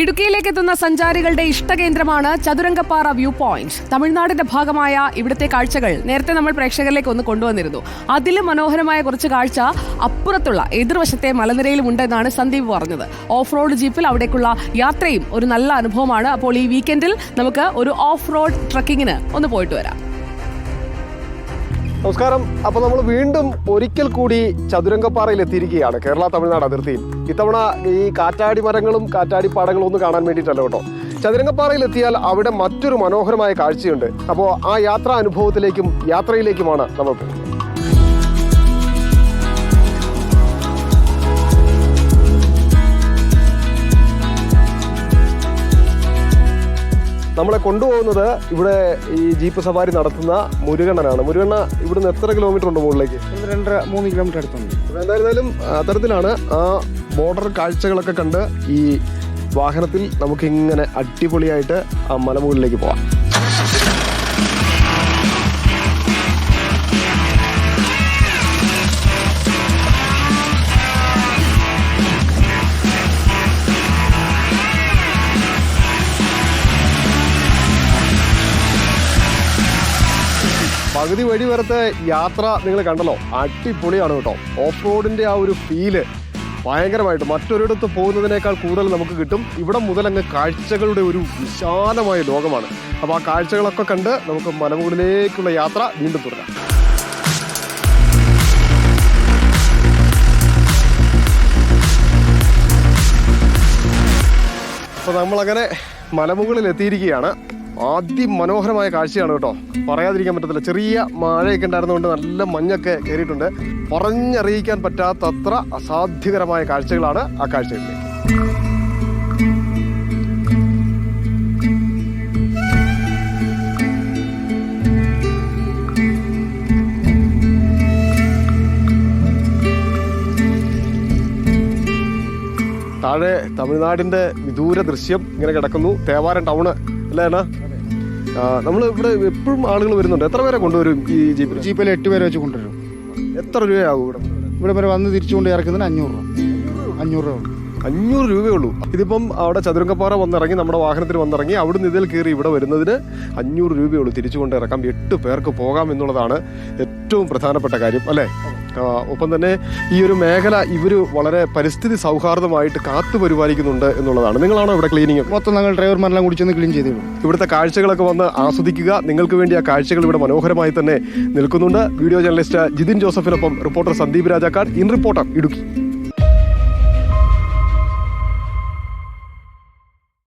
ഇടുക്കിയിലേക്ക് എത്തുന്ന സഞ്ചാരികളുടെ ഇഷ്ടകേന്ദ്രമാണ് Chathurangappara view point. തമിഴ്നാടിന്റെ ഭാഗമായ ഇവിടുത്തെ കാഴ്ചകൾ നേരത്തെ നമ്മൾ പ്രേക്ഷകരിലേക്ക് ഒന്ന് കൊണ്ടുവന്നിരുന്നു. അതിലും മനോഹരമായ കുറച്ച് കാഴ്ച അപ്പുറത്തുള്ള എതിർവശത്തെ മലനിരയിലും ഉണ്ടെന്നാണ് സന്ദീപ് പറഞ്ഞത്. ഓഫ് റോഡ് ജീപ്പിൽ അവിടേക്കുള്ള യാത്രയും ഒരു നല്ല അനുഭവമാണ്. അപ്പോൾ ഈ വീക്കെൻഡിൽ നമുക്ക് ഒരു ഓഫ് റോഡ് ട്രക്കിങ്ങിന് ഒന്ന് പോയിട്ട് വരാം. നമസ്കാരം. അപ്പോൾ നമ്മൾ വീണ്ടും ഒരിക്കൽ കൂടി ചതുരംഗപ്പാറയിൽ എത്തിയിരിക്കുകയാണ്. കേരള തമിഴ്നാട് അതിർത്തിയിൽ. ഇത്തവണ ഈ കാറ്റാടി മരങ്ങളും കാറ്റാടി പാടങ്ങളും ഒന്നും കാണാൻ വേണ്ടിയിട്ടല്ല കേട്ടോ? ചതുരംഗപ്പാറയിൽ എത്തിയാൽ അവിടെ മറ്റൊരു മനോഹരമായ കാഴ്ചയുണ്ട്. അപ്പോൾ ആ യാത്രാ അനുഭവത്തിലേക്കും യാത്രയിലേക്കുമാണ് നമ്മൾ നമ്മളെ കൊണ്ടുപോകുന്നത് ഇവിടെ ഈ ജീപ്പ് സവാരി നടത്തുന്ന മുരുകണ്ണനാണ്. മുരുകണ്ണ ഇവിടുന്ന് എത്ര കിലോമീറ്റർ ഉണ്ട് മുകളിലേക്ക്? രണ്ടര മൂന്ന് കിലോമീറ്റർ അടുത്തുണ്ട്. എന്തായിരുന്നാലും അത്തരത്തിലാണ് ആ ബോർഡർ കാഴ്ചകളൊക്കെ കണ്ട് ഈ വാഹനത്തിൽ നമുക്കിങ്ങനെ അടിപൊളിയായിട്ട് ആ മലമുകളിലേക്ക് പോവാം. പകുതി വഴി വരത്തെ യാത്ര നിങ്ങൾ കണ്ടല്ലോ. അടിപൊളിയാണ് കേട്ടോ. ഓഫ് റോഡിന്റെ ആ ഒരു ഫീൽ ഭയങ്കരമായിട്ട് മറ്റൊരിടത്ത് പോകുന്നതിനേക്കാൾ കൂടുതൽ നമുക്ക് കിട്ടും. ഇവിടെ മുതൽ അങ്ങ് കാഴ്ചകളുടെ ഒരു വിശാലമായ ലോകമാണ്. അപ്പോൾ ആ കാഴ്ചകളൊക്കെ കണ്ട് നമുക്ക് മലമുകളിലേക്കുള്ള യാത്ര വീണ്ടും തുടരാം. അപ്പോൾ നമ്മളങ്ങനെ മലമുകളിൽ എത്തിയിരിക്കുകയാണ് അതിമനോഹരമായ കാഴ്ചയാണ് കേട്ടോ. പറയാതിരിക്കാൻ പറ്റത്തില്ല. ചെറിയ മഴയൊക്കെ ഉണ്ടായിരുന്നുകൊണ്ട് നല്ല മഞ്ഞൊക്കെ കയറിയിട്ടുണ്ട്. പറഞ്ഞറിയിക്കാൻ പറ്റാത്തത്ര അസാധ്യകരമായ കാഴ്ചകളാണ് ആ കാഴ്ചകളിലേക്ക് താഴെ തമിഴ്നാടിന്റെ വിദൂര ദൃശ്യം ഇങ്ങനെ കിടക്കുന്നു. തേവാരം ടൗണ് അല്ലേ നമ്മൾ ഇവിടെ എപ്പോഴും ആളുകൾ വരുന്നുണ്ട്. എത്ര പേരെ കൊണ്ടുവരും ഈ ജീപ്പിൽ? ജീപ്പിൽ എട്ട് പേരെ വെച്ച് കൊണ്ടുവരും. എത്ര രൂപയാകും ഇവിടെ? ഇവിടെ വരെ വന്ന് തിരിച്ചുകൊണ്ട് ഇറക്കുന്നതിന് അഞ്ഞൂറ് രൂപ. അഞ്ഞൂറ് രൂപ. അഞ്ഞൂറ് രൂപയേ ഉള്ളൂ. ഇതിപ്പം അവിടെ ചതുരംഗപ്പാറ വന്നിറങ്ങി നമ്മുടെ വാഹനത്തിൽ വന്നിറങ്ങി അവിടുന്ന് ഇതിൽ കയറി ഇവിടെ വരുന്നതിന് അഞ്ഞൂറ് രൂപയേ ഉള്ളൂ. തിരിച്ചു കൊണ്ടിറക്കാം എട്ട് പേർക്ക് പോകാം എന്നുള്ളതാണ് ഏറ്റവും പ്രധാനപ്പെട്ട കാര്യം അല്ലേ? ഒപ്പം തന്നെ ഈ ഒരു മേഖല ഇവർ വളരെ പരിസ്ഥിതി സൗഹാർദ്ദമായിട്ട് കാത്തു പരിപാലിക്കുന്നുണ്ട് എന്നുള്ളതാണ്. നിങ്ങളാണോ ഇവിടെ ക്ലീനിങ് മൊത്തം ഞങ്ങൾ ഡ്രൈവർമാരെല്ലാം കൂടി ചെന്ന് ക്ലീൻ ചെയ്തു ഇവിടുത്തെ കാഴ്ചകളൊക്കെ വന്ന് ആസ്വദിക്കുക. നിങ്ങൾക്ക് വേണ്ടി ആ കാഴ്ചകൾ ഇവിടെ മനോഹരമായി തന്നെ നിൽക്കുന്നുണ്ട്. Video journalist Jithin ജോസഫിനൊപ്പം reporter Sandeep Rajakkad. In reporter Idukki.